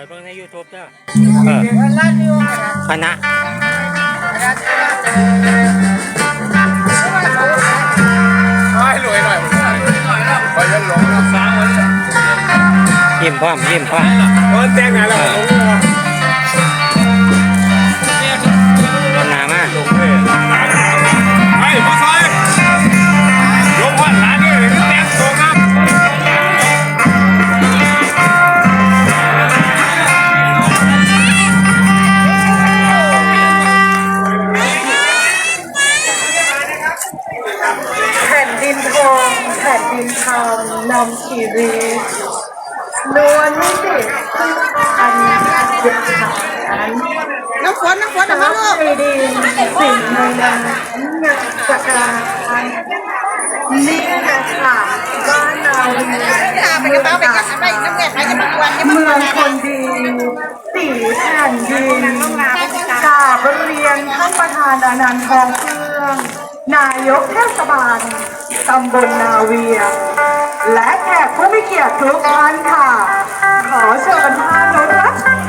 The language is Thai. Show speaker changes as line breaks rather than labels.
ปิดเบิ่งใน YouTube เด้อเออคณะ
ให้รวยหน่อยคอยยันหลงนะฟ้ามัน
ยิ้มพร้อมยิ้มพร้อม
เออแต่งงานแล้ว
ดินทองแผ่นดินทองนำชีวิตนวลไม่ติดอันเด็ดขาด
น้ำฝนน้ำฝนนะ
รั
ลู
กในดินสิ่งในน้ำเงาสกานี่แหละค่ะบ้านนาวี
ตาไปกระเป๋าไปกระเป๋าไปน้ำแข็งไปจะมากวนจะมา
เมืองคนดีสีแผ่นดินกาบเรียนท่านประธานอนันต์ทองเฟื่อง นายกเทศบาลตำบลนาเวีย และแขกผู้มีเกียรติทุกท่านค่ะ ขอเชิญท่านรับ